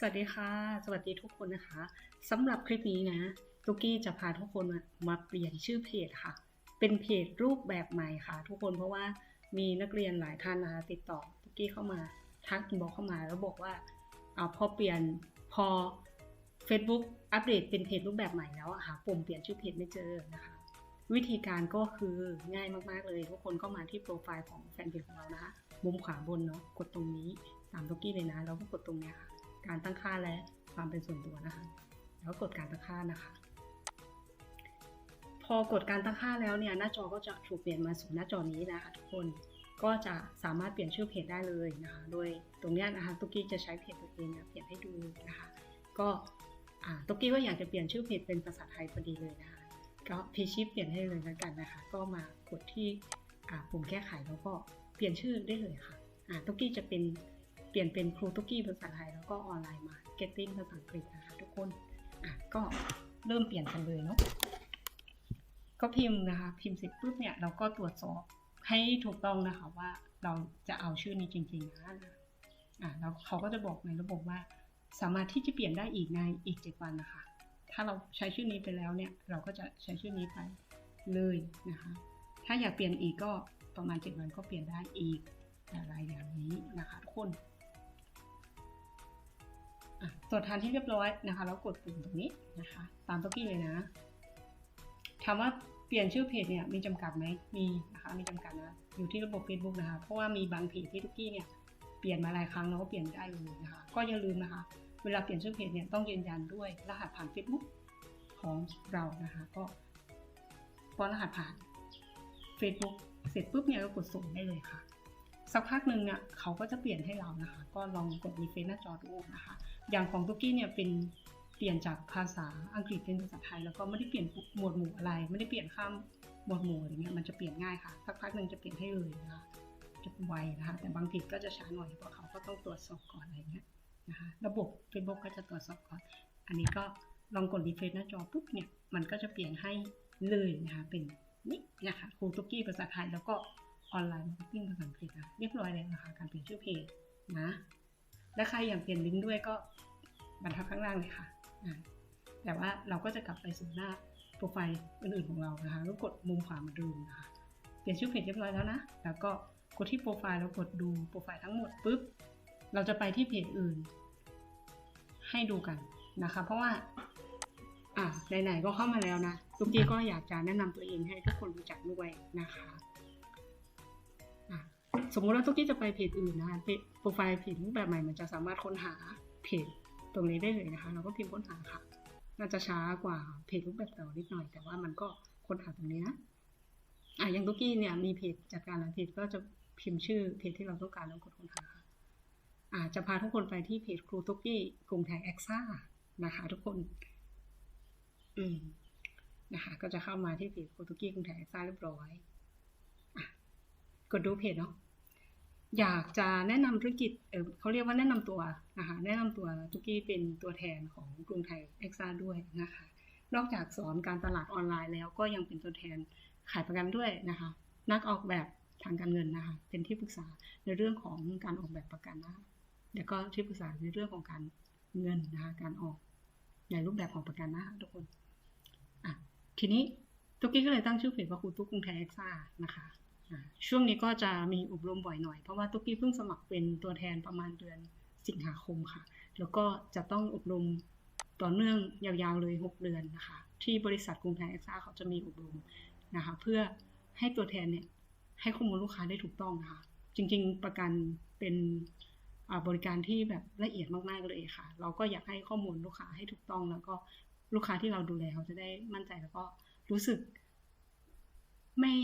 สวัสดีค่ะ สวัสดีทุกคนนะคะสำหรับคลิปนี้นะตุกกี้จะพาทุกคนมาเปลี่ยนชื่อเพจค่ะ เป็นเพจรูปแบบใหม่ค่ะ ทุกคนเพราะว่ามีนักเรียนหลายท่านนะคะติดต่อตุกกี้เข้ามาทักบอกเข้ามาแล้วบอกว่าอาพอเปลี่ยนพอ Facebook อัปเดตเป็นเพจรูปแบบใหม่แล้วหาปุ่มเปลี่ยนชื่อเพจไม่เจอนะคะ วิธีการก็คือง่ายมากๆเลย ทุกคนก็มาที่โปรไฟล์ของแฟนเพจของเรานะคะมุมขวาบนเนาะกดตรงนี้ตามตุกกี้เลยนะแล้วก็กดตรงเนี้ยค่ะ การตั้งค่าและความเป็นส่วนตัวนะคะ แล้วกดการตั้งค่านะคะ พอกดการตั้งค่าแล้วเนี่ยหน้าจอก็จะถูกเปลี่ยนมาสู่หน้าจอนี้นะคะทุกคนก็จะสามารถเปลี่ยนชื่อเพจได้เลยนะคะ โดยตรงนี้นะคะตุกกี้จะใช้เพจตัวเองเนี่ยเปลี่ยนให้ดูนะคะ ก็ตุกกี้ก็อยากจะเปลี่ยนชื่อเพจเป็นภาษาไทยพอดีเลยนะคะ ก็พีชิปเปลี่ยนให้เลยแล้วกันนะคะ ก็มากดที่ปุ่มแก้ไขแล้วก็เปลี่ยนชื่อได้เลยค่ะตุกกี้จะเป็น เปลี่ยนเป็นครูตุกี้ภาษาไทยแล้วก็ออนไลน์มาเก็ตติ้งภาษาอังกฤษนะคะทุกคนอะก็เริ่มเปลี่ยนกันเลยเนาะก็พิมพ์นะคะ พิมพ์เสร็จปุ๊บเนี่ยเราก็ตรวจสอบให้ถูกต้องนะคะว่าเราจะเอาชื่อนี้จริงๆนะอะแล้วเขาก็จะบอกในระบบว่า สามารถที่จะเปลี่ยนได้อีกในอีก 7 วันนะคะ ถ้าเราใช้ชื่อนี้ไปแล้วเนี่ยเราก็จะใช้ชื่อนี้ไปเลยนะคะ ถ้าอยากเปลี่ยนอีกก็ประมาณ 7 วันก็เปลี่ยนได้อีกอะไรอย่างนี้นะคะทุกคน ตรวจทานที่เรียบร้อยนะคะ แล้วกดปุ่มตรงนี้นะคะ ตามตัวกี้เลยนะถามว่าเปลี่ยนชื่อเพจเนี่ยมีจำกัดไหมมีนะคะมีจำกัดนะอยู่ที่ระบบ Facebook นะคะ เพราะว่ามีบางเพจที่ทุกกี้เนี่ยเปลี่ยนมาหลายครั้งแล้วก็เปลี่ยนได้เลยนะคะ ก็อย่าลืมนะคะ เวลาเปลี่ยนชื่อเพจเนี่ยต้องยืนยันด้วยรหัสผ่าน Facebook ของเรานะคะ ก็ป้อนรหัสผ่าน Facebook เสร็จปุ๊บเนี่ยก็กดส่งได้เลยค่ะ สักพักหนึ่งเนี่ยเขาก็จะเปลี่ยนให้เรานะคะ ก็ลองกดรีเฟซหน้าจอดูนะคะ อย่างของตุกกี้เนี่ยเป็นเปลี่ยนจากภาษาอังกฤษเป็นภาษาไทย แล้วก็ไม่ได้เปลี่ยนหมวดหมู่อะไร ไม่ได้เปลี่ยนข้ามหมวดหมู่อะไรเงี้ยมันจะเปลี่ยนง่ายค่ะสักพักหนึ่งจะเปลี่ยนให้เลยนะคะจะไวนะคะแต่บางทีก็จะช้าหน่อยเพราะเขาก็ต้องตรวจสอบก่อนอะไรเงี้ยนะคะระบบ Facebook ก็จะตรวจสอบก่อน อันนี้ก็ลองกดรีเฟซหน้าจอปุ๊บเนี่ยมันก็จะเปลี่ยนให้เลยนะคะเป็นนี่นะคะครูตุกกี้ภาษาไทยแล้วก็ออนไลน์มาร์เก็ตติ้งภาษาอังกฤษนะเรียบร้อยแล้วนะคะการเปลี่ยนชื่อเพจนะ และใครอยากเปลี่ยนลิงก์ด้วยก็บรรทัดข้างล่างเลยค่ะ แต่ว่าเราก็จะกลับไปสู่หน้าโปรไฟล์อื่นๆของเรานะคะแล้วกดมุมขวามาดูนะคะ เปลี่ยนชื่อเพจเรียบร้อยแล้วนะ แล้วก็กดที่โปรไฟล์แล้วกดดูโปรไฟล์ทั้งหมดปุ๊บ เราจะไปที่เพจอื่น ให้ดูกันนะคะ เพราะว่าอะไหนๆก็เข้ามาแล้วนะทุกทีก็อยากจะแนะนำตัวเองให้ทุกคนรู้จักด้วยนะคะ สมมุติว่าทุกที่จะไปเพจอื่นนะคะเพจโปรไฟล์เพจรูปแบบใหม่มันจะสามารถค้นหาเพจตรงนี้ได้เลยนะคะ เราก็พิมพ์ค้นหาค่ะ น่าจะช้ากว่าเพจรูปแบบเก่านิดหน่อย แต่ว่ามันก็ค้นหาตรงนี้นะอะอย่างตุกกี้เนี่ยมีเพจจัดการหลายเพจก็จะพิมพ์ชื่อเพจที่เราต้องการแล้วกดค้นหาค่ะอ่าจะพาทุกคนไปที่เพจครูตุกกี้กรุงไทยแอคซ่านะคะทุกคน อืมนะคะก็จะเข้ามาที่เพจครูตุกกี้กรุงไทยแอคซ่าเรียบร้อยอกดดูเพจเนาะ อยากจะแนะนำธุรกิจเเขาเรียกว่าแนะนำตัวนะคะแนะนำตัวตุกกี้เป็นตัวแทนของกรุงไทยแอคซ่าด้วยนะคะนอกจากสอนการตลาดออนไลน์แล้วก็ยังเป็นตัวแทนขายประกันด้วยนะคะนักออกแบบทางการเงินนะคะเป็นที่ปรึกษาในเรื่องของการออกแบบประกันนะคะแล้วก็ที่ปรึกษาในเรื่องของการเงินนะคะการออกในรูปแบบของประกันนะคะทุกคนอะทีนี้ตุกกี้ก็เลยตั้งชื่อเพจว่าครูตุ๊กกรุงไทยเอ็กซ่านะคะ ช่วงนี้ก็จะมีอบรมบ่อยหน่อย เพราะว่าตุกกี้เพิ่งสมัครเป็นตัวแทนประมาณเดือนสิงหาคมค่ะ แล้วก็จะต้องอบรมต่อเนื่องยาวๆเลย 6 เดือนนะคะ ที่บริษัทกรุงไทยเอ็กซ่าเขาจะมีอบรมนะคะ เพื่อให้ตัวแทนเนี่ยให้ข้อมูลลูกค้าได้ถูกต้องนะคะ จริงๆประกันเป็นบริการที่แบบละเอียดมากๆเลยค่ะ เราก็อยากให้ข้อมูลลูกค้าให้ถูกต้อง แล้วก็ลูกค้าที่เราดูแลเขาจะได้มั่นใจแล้วก็รู้สึกไม่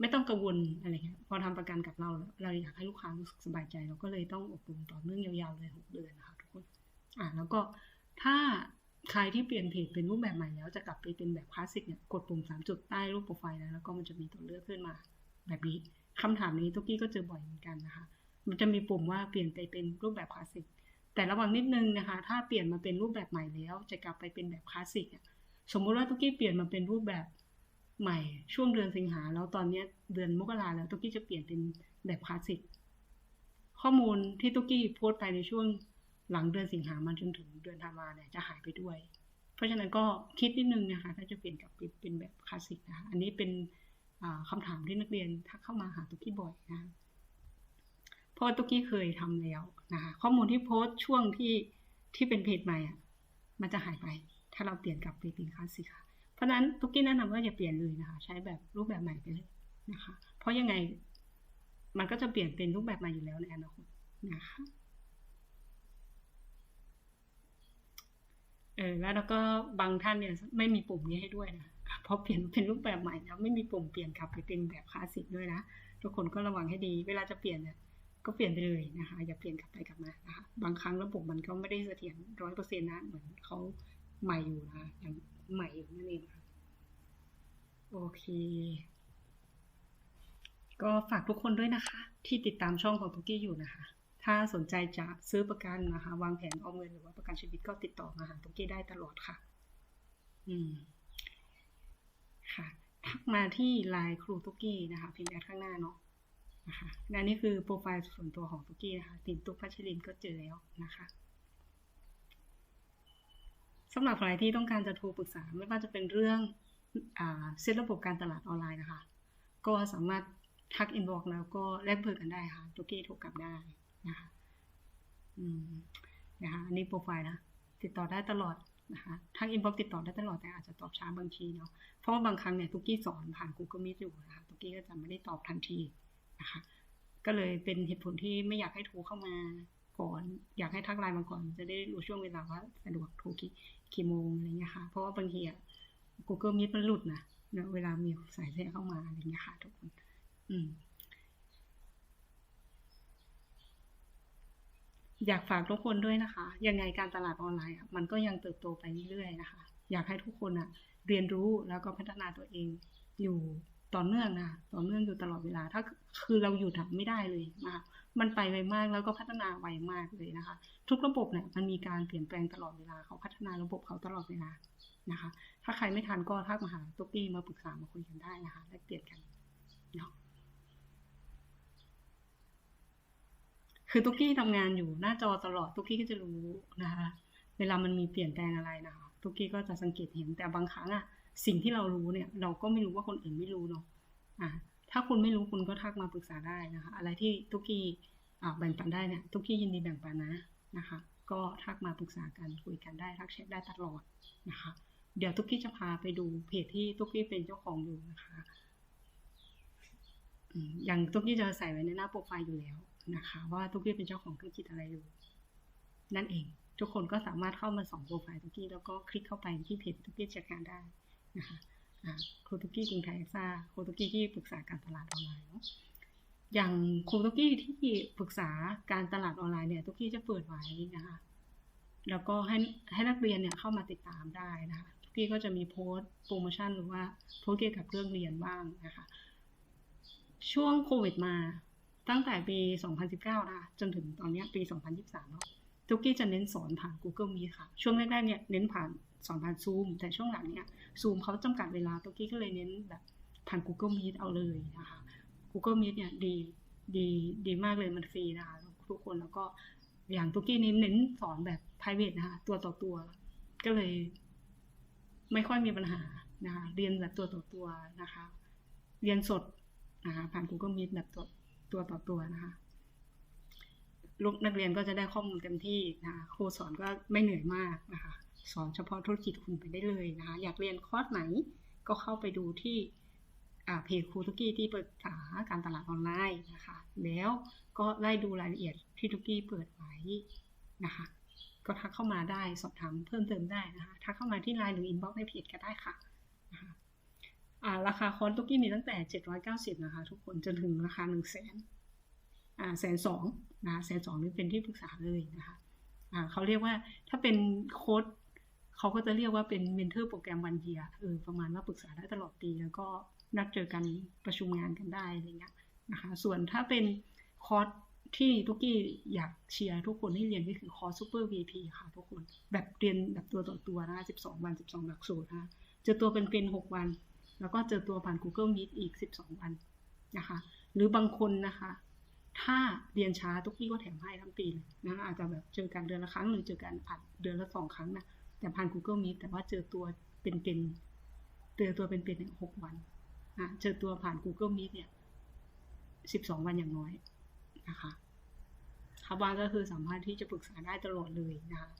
ไม่ต้องกังวลอะไรเงี้ยพอทำประกันกับเรา เราอยากให้ลูกค้ารู้สึกสบายใจ เราก็เลยต้องอบรมต่อเนื่องยาวๆเลยหกเดือนนะคะทุกคนอ่าแล้วก็ถ้าใครที่เปลี่ยนเพจเป็นรูปแบบใหม่แล้วจะกลับไปเป็นแบบคลาสสิกเนี่ยกดปุ่มสามจุดใต้รูปโปรไฟล์แล้วแล้วก็มันจะมีตัวเลือกขึ้นมา แบบนี้คำถามนี้ตุกกี้ก็เจอบ่อยเหมือนกันนะคะ มันจะมีปุ่มว่าเปลี่ยนไปเป็นรูปแบบคลาสสิกแต่ระวังนิดนึงนะคะ ถ้าเปลี่ยนมาเป็นรูปแบบใหม่แล้ว จะกลับไปเป็นแบบคลาสสิกอะสมมุติว่าตุกกี้เปลี่ยนมาเป็นรูปแบบ ใหม่ช่วงเดือนสิงหาแล้วตอนนี้เดือนมกราแล้วตุ๊กกี้จะเปลี่ยนเป็นแบบคลาสสิกข้อมูลที่ตุ๊กกี้โพสต์ไปในช่วงหลังเดือนสิงหามาจนถึงเดือนธันวาเนี่ยจะหายไปด้วย เพราะฉะนั้นก็คิดนิดนึงนะคะถ้าจะเปลี่ยนกลับเป็นแบบคลาสสิกนะคะอันนี้เป็นคำถามที่นักเรียนทักเข้ามาหาตุ๊กกี้บ่อยนะเพราะตุ๊กกี้เคยทำแล้วนะคะข้อมูลที่โพสต์ช่วงที่ที่เป็นเพจใหม่อะมันจะหายไป ถ้าเราเปลี่ยนกลับไปเป็นคลาสสิกค่ะ เพราะนั้นตุกกี้แนะนำว่าอย่าเปลี่ยนเลยนะคะ ใช้แบบรูปแบบใหม่ไปเลยนะคะ เพราะยังไงมันก็จะเปลี่ยนเป็นรูปแบบใหม่อยู่แล้วในอนาคตนะคะเออแล้วแล้วก็บางท่านเนี่ยไม่มีปุ่มนี้ให้ด้วยนะเพราะเปลี่ยนเป็นรูปแบบใหม่แล้วไม่มีปุ่มเปลี่ยนกลับไปเป็นแบบคลาสสิกด้วยนะทุกคนก็ระวังให้ดี เวลาจะเปลี่ยนเนี่ยก็เปลี่ยนไปเลยนะคะ อย่าเปลี่ยนกลับไปกลับมานะคะบางครั้งระบบมันก็ไม่ได้เสถียรร้อยเปอร์เซ็นต์นะเหมือนเขาใหม่อยู่นะยัง ใหม่อยู่นั่นเองค่ะโอเค ก็ฝากทุกคนด้วยนะคะ ที่ติดตามช่องของตุกกี้อยู่นะคะ ถ้าสนใจจะซื้อประกันนะคะ วางแผนออมเงินหรือว่าประกันชีวิตก็ติดต่อมาหาตุกกี้ได้ตลอดค่ะ อืม ค่ะทักมาที่ไลน์ครูตุกกี้นะคะพิมพ์แอดข้างหน้าเนาะนะคะและนี่คือโปรไฟล์ส่วนตัวของตุกกี้นะคะติมตุกพัชรินก็เจอแล้วนะคะ สำหรับใครที่ต้องการจะโทรปรึกษาไม่ว่าจะเป็นเรื่องอเซตระบบการตลาดออนไลน์นะคะ ก็สามารถทักอินบ็อกซ์แล้วก็แลกเบอร์กันได้ค่ะตุกกี้โทรกลับได้นะคะอืมนะคะอันนี้โปรไฟล์นะ ติดต่อได้ตลอดนะคะทางอินบ็อกซ์ติดต่อได้ตลอดแต่อาจจะตอบช้าบางทีเนาะเพราะว่าบางครั้งเนี่ยตุกกี้สอนผ่าน Google Meet อยู่นะคะตุกี้ก็จะไม่ได้ตอบทันทีนะคะก็เลยเป็นเหตุผลที่ไม่อยากให้โทรเข้ามาก่อน อยากให้ทักไลน์มาก่อน จะได้รู้ช่วงเวลาว่าสะดวกโทรกี่ กี่โมงอะไรเงี้ยค่ะ เพราะว่าบางทีอะ Google Meet มันหลุดนะเวลามีสายแทรกเข้ามาอะไรเงี้ยค่ะทุกคน อืม อยากฝากทุกคนด้วยนะคะ ยังไงการตลาดออนไลน์มันก็ยังเติบโตไปเรื่อยๆนะคะ อยากให้ทุกคนอะ เรียนรู้แล้วก็พัฒนาตัวเองอยู่ ต่อเนื่องนะต่อเนื่องอยู่ตลอดเวลา ถ้าคือเราอยู่ถังไม่ได้เลยนะคะมันไปไวมากแล้วก็พัฒนาไวมากเลยนะคะ ทุกระบบเนี่ยมันมีการเปลี่ยนแปลงตลอดเวลาเขาพัฒนาระบบเขาตลอดเวลานะคะ ถ้าใครไม่ทันก็ทักมาหาตุ๊กกี้มาปรึกษามาคุยกันได้นะคะแลกเปลี่ยนกันเนาะคือตุ๊กกี้ทำงานอยู่หน้าจอตลอดตุ๊กกี้ก็จะรู้นะคะ เวลามันมีเปลี่ยนแปลงอะไรนะคะตุ๊กกี้ก็จะสังเกตเห็นแต่บางครั้งอะ สิ่งที่เรารู้เนี่ย เราก็ไม่รู้ว่าคนอื่นไม่รู้เนาะอ่าถ้าคุณไม่รู้คุณก็ทักมาปรึกษาได้นะคะ อะไรที่ตุ๊กกี้แบ่งปันได้เนี่ยตุ๊กกี้ยินดีแบ่งปันนะนะคะ ก็ทักมาปรึกษากันคุยกันได้ทักแชทได้ตลอดนะคะ เดี๋ยวตุ๊กกี้จะพาไปดูเพจที่ตุ๊กกี้เป็นเจ้าของอยู่นะคะอย่างตุ๊กกี้จะใส่ไว้ในหน้าโปรไฟล์อยู่แล้วนะคะ ว่าตุ๊กกี้เป็นเจ้าของธุรกิจอะไรอยู่ นั่นเอง ทุกคนก็สามารถเข้ามาส่องโปรไฟล์ตุ๊กกี้แล้วก็คลิกเข้าไปที่เพจตุ๊กกี้จัดการได้ นะคะครูตุกี้กรุงไทยซ่าครูตุกี้ที่ปรึกษาการตลาดออนไลน์เนาะอย่างครูตุกี้ที่ปรึกษาการตลาดออนไลน์เนี่ยตุกี้จะเปิดไว้นะคะแล้วก็ให้ให้นักเรียนเนี่ยเข้ามาติดตามได้นะคะตุกี้ก็จะมีโพสต์โปรโมชั่นหรือว่าโพสต์เกี่ยวกับเรื่องเรียนบ้างนะคะช่วงโควิดมาตั้งแต่ปี 2019 นะคะจนถึงตอนนี้ปี 2023เนาะตุกี้จะเน้นสอนผ่าน Google Meet ค่ะ ช่วงแรกๆเนี่ยเน้นผ่าน สอนผ่านซูม แต่ช่วงหลังเนี่ยซูมเขาจำกัดเวลาตุกี้ก็เลยเน้นแบบผ่าน Google Meet เอาเลยนะคะ Google Meet เนี่ยดีดีดีมากเลยมันฟรีนะคะทุกคนแล้วก็อย่างตุกี้นี้เน้นสอนแบบ private นะคะตัวต่อตัว ก็เลย ไม่ค่อยมีปัญหานะคะเรียนแบบตัวต่อตัวนะคะ เรียนสดนะคะผ่าน Google Meet แบบตัวตัวต่อตัวนะคะลูกนักเรียนก็จะได้ข้อมูลเต็มที่นะคะครูสอนก็ไม่เหนื่อยมากนะคะ สอนเฉพาะธุรกิจคุณไปได้เลยนะคะ อยากเรียนคอร์สไหนก็เข้าไปดูที่เพจครูทุกี้ที่เปิดสาการตลาดออนไลน์นะคะ แล้วก็ไล่ดูรายละเอียดที่ทุกี้เปิดไว้นะคะ ก็ทักเข้ามาได้สอบถามเพิ่มเติมได้นะคะ ทักเข้ามาที่ไลน์หรืออินบ็อกซ์ในเพจก็ได้ค่ะนะคะราคาคอร์สทุกี้มีตั้งแต่ 790 นะคะ ทุกคนจนถึงราคา 1 0 0 0 0แสนแสนสองนะแสนสองนี่เป็นที่ปรึกษาเลยนะคะเขาเรียกว่าถ้าเป็นโค้ด เขาก็จะเรียกว่าเป็นเมนเทอร์โปรแกรมวันเยียเออประมาณว่าปรึกษาได้ตลอดปี แล้วก็นัดเจอกันประชุมงานกันได้อะไรเงี้ยนะคะ ส่วนถ้าเป็นคอร์สที่ทุกกี้อยากเชียร์ทุกคนให้เรียนก็คือคอร์สซูเปอร์วีพีค่ะทุกคน แบบเรียนแบบตัวต่อตัวนะ12 วัน 12 หลักสูตรนะเจอตัวเป็นเป็น 6 วัน แล้วก็เจอตัวผ่าน Google Meet อีก 12 วันนะคะ หรือบางคนนะคะ ถ้าเรียนช้าทุกที่ก็แถมให้ทั้งปีเลยนะอาจจะแบบเจอกันเดือนละครั้งหรือเจอกันอัดเดือนละสองครั้งนะ แต่ผ่าน Google Meet แต่ว่าเจอตัวเป็นๆเจอตัวเป็นๆเนี่ยหกวันนะเจอตัวผ่าน Google Meet เนี่ยสิบสองวันอย่างน้อยนะคะครับว่างก็คือสามารถที่จะปรึกษาได้ตลอดเลยนะคะ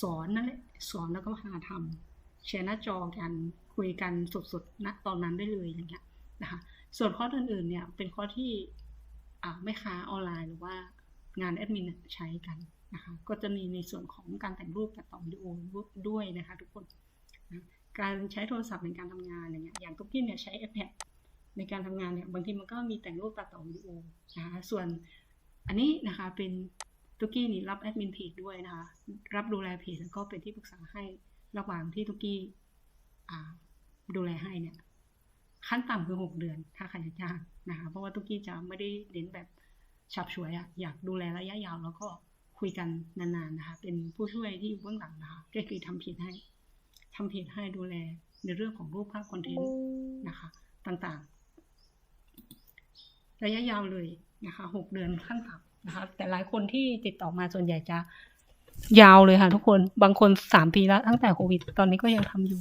สอนนั่นแหละสอนแล้วก็หาทำแชร์หน้าจอกันคุยกันสดๆณตอนนั้นได้เลยอย่างเงี้ยนะคะส่วนข้ออื่นๆเนี่ยเป็นข้อที่ไม่ค้าออนไลน์หรือว่างานแอดมินใช้กัน นะคะก็จะมีในส่วนของการแต่งรูปตัดต่อวิดีโอด้วยนะคะทุกคนนะการใช้โทรศัพท์ในการทำงานอย่างเงี้ยอย่างตุ๊กกี้เนี่ยใช้ iPad ในการทำงานเนี่ยบางทีมันก็มีแต่งรูปตัดต่อวิดีโอนะคะส่วนอันนี้นะคะเป็นตุกี้นี่รับแอดมินเพจด้วยนะคะ รับดูแลเพจแล้วก็เป็นที่ปรึกษาให้ระหว่างที่ตุกี้ดูแลให้เนี่ย ขั้นต่ำคือหกเดือน ถ้าใครจะจ้างนะคะ เพราะว่าตุกกี้จะไม่ได้เน้นแบบฉับฉวยอะอยากดูแลระยะยาวแล้วก็ คุยกันนานๆนะคะ เป็นผู้ช่วยที่อยู่เบื้องหลังนะคะก็คือทำเพจให้ทำเพจให้ดูแลในเรื่องของรูปภาพคอนเทนต์นะคะ ต่างๆ ระยะยาวเลยนะคะหกเดือนขั้นต่ำนะคะ แต่หลายคนที่ติดต่อมาส่วนใหญ่จะยาวเลยค่ะ ทุกคนบางคนสามปีแล้วตั้งแต่โควิด ตอนนี้ก็ยังทำอยู่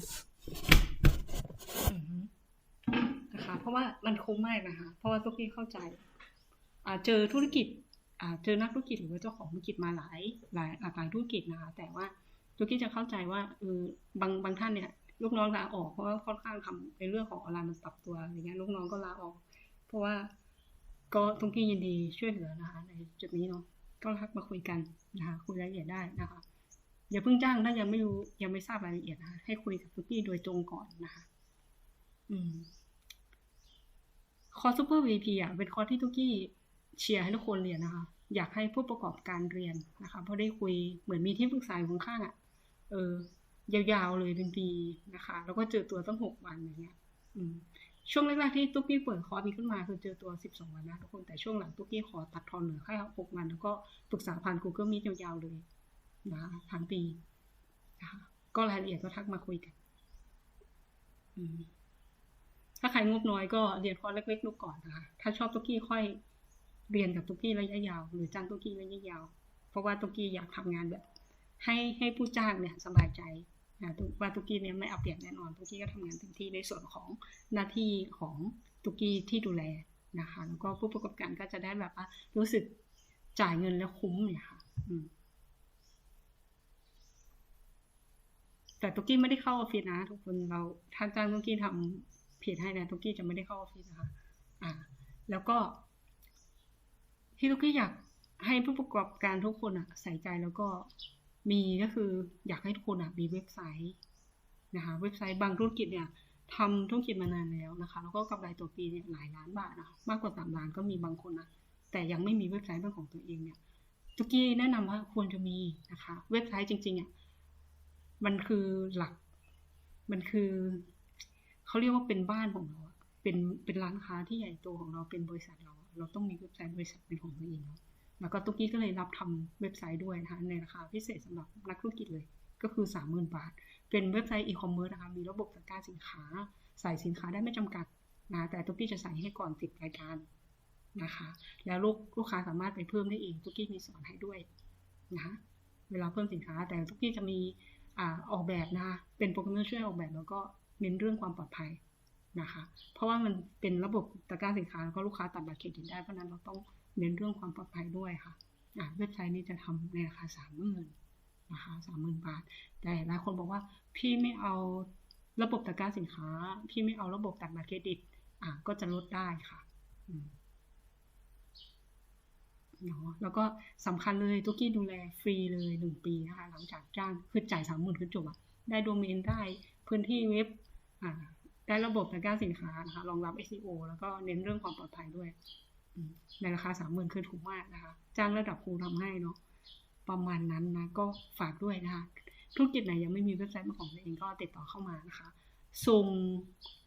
นะคะ เพราะว่ามันคุ้มมากนะคะ เพราะว่าทุกที่เข้าใจอาเจอธุรกิจ เจอนักธุรกิจหรือเจ้าของธุรกิจมาหลายหลายหลากหลายธุรกิจนะคะแต่ว่าทุกที่จะเข้าใจว่าเออบางบางท่านเนี่ยลูกน้องลาออกเพราะว่าค่อนข้างทำในเรื่องของออนไลน์มันปรับตัวอย่างเงี้ยลูกน้องก็ลาออก เพราะว่าก็ทุกที่ยินดีช่วยเหลือนะคะในจุดนี้เนาะก็ทักมาคุยกันนะคะคุยรายละเอียดได้นะคะอย่าเพิ่งจ้างถ้ายังไม่รู้ยังไม่ทราบรายละเอียดนะะให้คุยกับทุกที่โดยตรงก่อนนะคะอืมคอร์สซูเปอร์วีพีอะเป็นคอร์สที่ทุกที่ เชียร์ให้ทุกคนเรียนนะคะ อยากให้ผู้ประกอบการเรียนนะคะเพราะได้คุยเหมือนมีที่ปรึกษาอยู่ข้างๆอะเออยาวๆเลยเป็นปีนะคะ แล้วก็เจอตัวตั้งหกวันอย่างเงี้ยช่วงแรกๆที่ตุ๊กกี้เปิดคอร์สนี้ขึ้นมาคือเจอตัว12วันนะทุกคนแต่ช่วงหลังตุ๊กกี้ขอตัดทอนเหลือแค่6วัน แล้วก็ปรึกษาผ่าน Google Meet ยาวๆเลยนะทั้งปีนะคะก็รายละเอียดก็ทักมาคุยกันถ้าใครงบน้อยก็เรียนคอร์สเล็กๆดูก่อนนะคะ ถ้าชอบตุ๊กกี้ค่อย เรียนกับตุ๊กกี้ระยะยาว หรือจ้างตุ๊กกี้ระยะยาว เพราะว่าตุ๊กกี้อยากทำงานแบบ ให้ให้ผู้จ้างเนี่ยสบายใจนะว่าตุกี้เนี่ยไม่เอาเปรียบแน่นอนตุกี้ก็ทำงานเต็มที่ในส่วนของหน้าที่ของตุกี้ที่ดูแลนะคะแล้วก็ผู้ประกอบการก็จะได้แบบว่ารู้สึกจ่ายเงินแล้วคุ้มเนี่ยค่ะแต่ตุกี้ไม่ได้เข้าออฟฟิศนะ ทุกคนเราท่านจ้างตุกี้ทำเพจให้นะตุกี้จะไม่ได้เข้าออฟฟิศนะคะอ่า แล้วก็ ที่ตุกี้อยากให้ผู้ประกอบการทุกคนอะใส่ใจแล้วก็มีก็คืออยากให้ทุกคนอะมีเว็บไซต์นะคะเว็บไซต์บางธุรกิจเนี่ยทำธุรกิจมานานแล้วนะคะ แล้วก็กำไรตัวปีเนี่ยหลายล้านบาทนะมากกว่าสามล้านก็มีบางคนนะแต่ยังไม่มีเว็บไซต์เป็นของตัวเองเนี่ยตุกี้แนะนำว่าควรจะมีนะคะ เว็บไซต์จริงๆอะมันคือหลัก มันคือเขาเรียกว่าเป็นบ้านของเราเป็นเป็นร้านค้าที่ใหญ่โตของเราเป็นบริษัทเรา เราต้องมีเว็บไซต์บริษัทเป็นของตัวเองเนาะแล้วก็ตุ๊กกี้ก็เลยรับทำเว็บไซต์ด้วยนะคะในราคาพิเศษสำหรับนักธุรกิจเลยก็คือ 30,000 บาท เป็นเว็บไซต์อีคอมเมิร์ซนะคะ มีระบบตะการสินค้า ใส่สินค้าได้ไม่จำกัดนะ แต่ตุ๊กกี้จะใส่ให้ก่อนติดรายการนะคะ แล้วลูกลูกค้าสามารถไปเพิ่มได้เองตุ๊กกี้มีสอนให้ด้วยนะ เวลาเพิ่มสินค้า แต่ตุ๊กกี้จะมีอออกแบบนะคะ เป็นโปรแกรมเมอร์ช่วยออกแบบแล้วก็เน้นเรื่องความปลอดภัย นะคะ เพราะว่ามันเป็นระบบตะกร้าสินค้าแล้วก็ลูกค้าตัดบัตรเครดิตได้เพราะนั้นเราต้องเน้นเรื่องความปลอดภัยด้วยค่ะเว็บไซต์นี้จะทำในราคาสามหมื่นนะคะสามหมื่นบาท แต่หลายคนบอกว่าพี่ไม่เอาระบบตะกร้าสินค้า พี่ไม่เอาระบบตัดบัตรเครดิตอะก็จะลดได้ค่ะเนาะแล้วก็สำคัญเลยตุกี้ดูแลฟรีเลยหนึ่งปีนะคะหลังจากจ้างคือจ่ายสามหมื่นคือจบอะได้โดเมนได้พื้นที่เว็บอ่า ได้ระบบตะกร้าสินค้านะคะรองรับ SEO แล้วก็เน้นเรื่องความปลอดภัยด้วย ในราคาสามหมื่นคือถูกมากนะคะ จ้างระดับครูทำให้เนาะประมาณนั้นนะก็ฝากด้วยนะคะ ธุรกิจไหนยังไม่มีเว็บไซต์เป็นของตัวเองก็ติดต่อเข้ามานะคะส่ง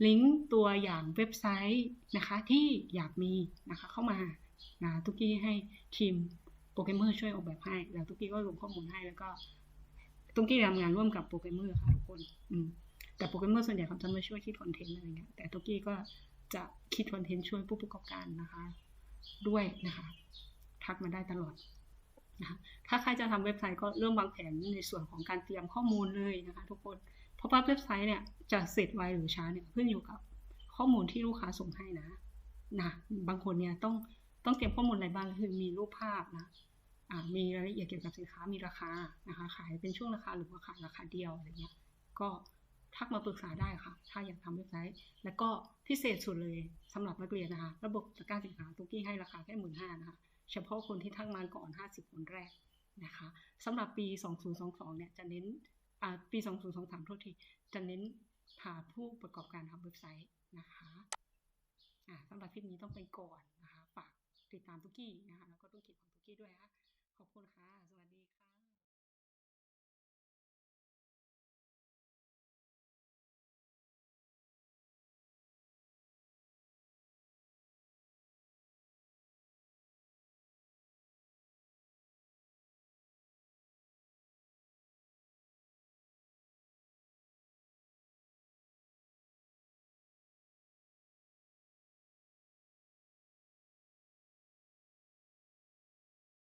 ลิงก์ตัวอย่างเว็บไซต์นะคะที่อยากมีนะคะเข้ามานะทุกที่ให้ทีมโปรแกรมเมอร์ช่วยออกแบบให้ แล้วทุกที่ก็ลงข้อมูลให้แล้วก็ทุกที่ทำงานร่วมกับโปรแกรมเมอร์ค่ะทุกคนอืม แต่โปรแกรมเมอร์ส่วนใหญ่เขาจะมาช่วยคิดคอนเทนต์อะไรเงี้ยแต่ทุกที่ก็จะคิดคอนเทนต์ช่วยผู้ประกอบการนะคะ ด้วยนะคะทักมาได้ตลอดนะคะถ้าใครจะทำเว็บไซต์ก็เริ่มวางแผนในส่วนของการเตรียมข้อมูลเลยนะคะทุกคนเพราะว่าเว็บไซต์เนี่ยจะเสร็จไวหรือช้าเนี่ยขึ้นอยู่กับข้อมูลที่ลูกค้าส่งให้นะนะบางคนเนี่ยต้องต้องเตรียมข้อมูลอะไรบ้างคือมีรูปภาพนะอ่ามีรายละเอียดเกี่ยวกับสินค้ามีราคานะคะขายเป็นช่วงราคาหรือว่าขายราคาเดียวอะไรเงี้ยก็ ทักมาปรึกษาได้ค่ะ ถ้าอยากทำเว็บไซต์ แล้วก็พิเศษสุดเลยสำหรับนักเรียนนะคะ ระบบจัดการสินค้าตุกี้ให้ราคาแค่หมื่นห้านะคะ เฉพาะคนที่ทักมาก่อน 50 คนแรกนะคะสำหรับปี 2022 เนี่ยจะเน้นอ่าปี 2023 โทษที จะเน้นหาผู้ประกอบการทำเว็บไซต์นะคะอ่าสำหรับคลิปนี้ต้องไปก่อนนะคะ ฝากติดตามตุกกี้นะคะ แล้วก็ธุรกิจของตุกกี้ด้วยนะคะขอบคุณค่ะ สวัสดีค่ะ